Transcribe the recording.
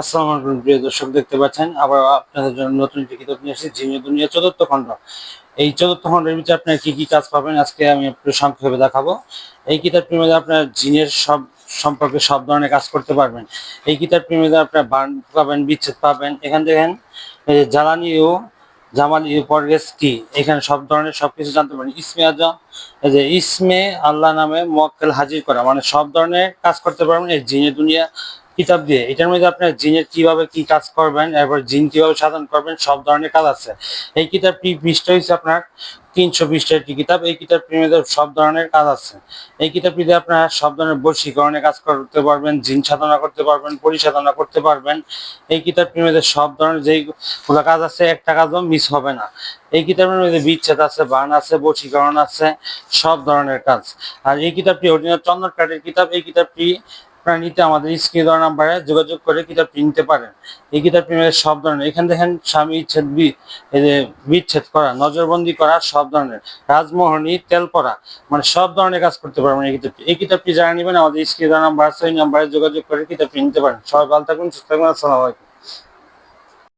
আসসালামু আলাইকুম, প্রিয় দর্শক, দেখতে পাচ্ছেন, আবার আপনাদের জন্য নতুন একটি কিতাব নিয়ে এসেছি জিনিয়া দুনিয়া চতুর্থ খণ্ড। এই চতুর্থ খণ্ডের ভিতরে আপনার কি কি কাজ পাবেন, আজকে আমি একটু সংক্ষেপে দেখাবো। এই কিতাবটির মধ্যে আপনার জিনের সব সম্পর্কে সব ধরনের কাজ করতে পারবেন। এই কিতাবটির মধ্যে আপনার বান পাবেন, বিচ্ছেদ পাবেন, এখান দেখেন জ্বালানি ও জামালি পরগেস কি, এখানে সব ধরনের সবকিছু জানতে পারেন ইসমে আজম যে ইসমে আল্লাহ নামে মোয়াক্কেল হাজির করা মানে সব ধরনের কাজ করতে পারবেন, এই জিনে দুনিয়া কিতাব দিয়ে। এটার মধ্যে আপনার জিনের কীভাবে কি কাজ করবেন, এরপর জিন কীভাবে সাধন করবেন, সব ধরনের কাজ আছে। এই কিতাবটি পৃষ্ঠা হচ্ছে আপনার তিনশো পৃষ্ঠার একটি কিতাব। এই কিতাবটির মধ্যে সব ধরনের কাজ আছে। এই কিতাবটিতে আপনারা সব ধরনের বশীকরণের কাজ করতে পারবেন, জিন সাধনা করতে পারবেন, পরিসাধনা করতে পারবেন। এই কিতাবটির মধ্যে সব ধরনের যেইগুলো কাজ আছে, একটা কাজও মিস হবে না। এই কিতাবের মধ্যে বিচ্ছেদ আছে, বান আছে, বশীকরণ আছে, সব ধরনের কাজ। আর এই কিতাবটি অরিজিনাল চন্দন কাঠের কিতাব, এই কিতাবটি আপনারা নিতে আমাদের স্ক্রিন দেওয়া নাম্বারে যোগাযোগ করে কিতাবটি নিতে পারেন। এই কিতাবটি সব ধরনের, এখানে দেখেন স্বামী ইচ্ছেদ বি, এই যে বিচ্ছেদ করা, নজরবন্দি করা, সব ধরনের, রাজমোহনী তেল পরা মানে সব ধরনের কাজ করতে পারবেন এই কিতাবটি। এই কিতাবটি যারা নেবেন আমাদের স্ক্রিন দেওয়া নাম্বার ওই নাম্বারে যোগাযোগ করে কিতাবটি নিতে পারেন। সবাই ভালো থাকুন, সুস্থ থাকুন, আসসালামু আলাইকুম।